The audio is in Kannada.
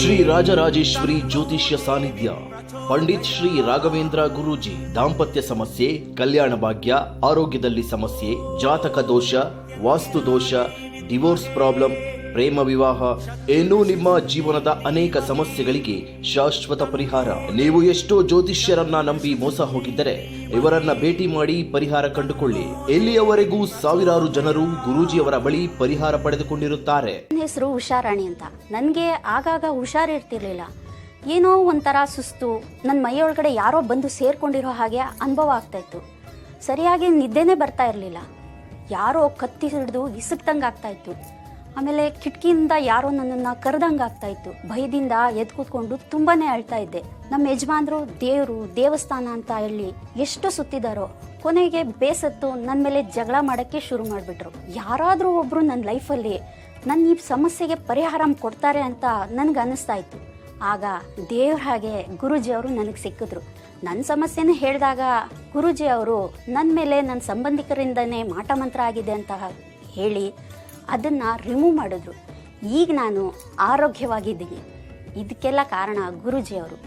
ಶ್ರೀ ರಾಜರಾಜೇಶ್ವರಿ ಜ್ಯೋತಿಷ್ಯ ಸಾನಿಧ್ಯ ಪಂಡಿತ್ ಶ್ರೀ ರಾಘವೇಂದ್ರ ಗುರುಜಿ, ದಾಂಪತ್ಯ ಸಮಸ್ಯೆ, ಕಲ್ಯಾಣ ಭಾಗ್ಯ, ಆರೋಗ್ಯದಲ್ಲಿ ಸಮಸ್ಯೆ, ಜಾತಕ ದೋಷ, ವಾಸ್ತು ದೋಷ, ಡಿವೋರ್ಸ್ ಪ್ರಾಬ್ಲಮ್ ಪ್ರೇಮ ವಿವಾಹ ಏನೂ ನಿಮ್ಮ ಜೀವನದ ಅನೇಕ ಸಮಸ್ಯೆಗಳಿಗೆ ಶಾಶ್ವತ ಪರಿಹಾರ. ನೀವು ಎಷ್ಟೋ ಜ್ಯೋತಿಷ್ಯರನ್ನ ನಂಬಿ ಮೋಸ ಹೋಗಿದ್ದರೆ ಇವರನ್ನ ಭೇಟಿ ಮಾಡಿ ಪರಿಹಾರ ಕಂಡುಕೊಳ್ಳಿ. ಎಲ್ಲಿಯವರೆಗೂ ಸಾವಿರಾರು ಜನರು ಗುರೂಜಿಯವರ ಬಳಿ ಪರಿಹಾರ ಪಡೆದುಕೊಂಡಿರುತ್ತಾರೆ. ನನ್ನ ಹೆಸರು ಉಷಾರಾಣಿ ಅಂತ. ನನಗೆ ಆಗಾಗ ಹುಷಾರಿರ್ತಿರ್ಲಿಲ್ಲ ಏನೋ ಒಂಥರ ಸುಸ್ತು ನನ್ನ ಮೈಯೊಳಗಡೆ ಯಾರೋ ಬಂದು ಸೇರ್ಕೊಂಡಿರೋ ಹಾಗೆ ಅನುಭವ ಆಗ್ತಾ ಇತ್ತು. ಸರಿಯಾಗಿ ನಿದ್ದೆನೇ ಬರ್ತಾ ಇರಲಿಲ್ಲ. ಯಾರೋ ಕತ್ತಿ ಹಿಡಿದು ಇಸುಕ್ದಂಗೆ ಆಗ್ತಾ ಇತ್ತು. ಆಮೇಲೆ ಕಿಟಕಿಯಿಂದ ಯಾರೋ ನನ್ನನ್ನು ಕರೆದಂಗೆ ಆಗ್ತಾ ಇತ್ತು. ಭಯದಿಂದ ಎದ್ದು ಕೂತ್ಕೊಂಡು ತುಂಬಾನೇ ಅಳ್ತಾ ಇದ್ದೆ. ನಮ್ಮ ಯಜಮಾನ್ರು, ದೇವರು, ದೇವಸ್ಥಾನ ಅಂತ ಹೇಳಿ ಎಷ್ಟು ಸುತ್ತಿದಾರೋ, ಕೊನೆಗೆ ಬೇಸತ್ತು ನನ್ನ ಮೇಲೆ ಜಗಳ ಮಾಡೋಕ್ಕೆ ಶುರು ಮಾಡಿಬಿಟ್ರು. ಯಾರಾದರೂ ಒಬ್ಬರು ನನ್ನ ಲೈಫಲ್ಲಿ ನನ್ನ ಈ ಸಮಸ್ಯೆಗೆ ಪರಿಹಾರ ಕೊಡ್ತಾರೆ ಅಂತ ನನಗೆ ಅನ್ನಿಸ್ತಾ ಇತ್ತು. ಆಗ ದೇವ್ರ ಹಾಗೆ ಗುರುಜಿ ಅವರು ನನಗೆ ಸಿಕ್ಕಿದ್ರು. ನನ್ನ ಸಮಸ್ಯೆನ ಹೇಳಿದಾಗ ಗುರುಜಿ ಅವರು ನನ್ನ ಮೇಲೆ ನನ್ನ ಸಂಬಂಧಿಕರಿಂದನೇ ಮಾಟಮಂತ್ರ ಆಗಿದೆ ಅಂತ ಹೇಳಿ ಅದನ್ನು ರಿಮೂವ್ ಮಾಡಿದ್ರು. ಈಗ ನಾನು ಆರೋಗ್ಯವಾಗಿದ್ದೀನಿ. ಇದಕ್ಕೆಲ್ಲ ಕಾರಣ ಗುರೂಜಿ ಅವರು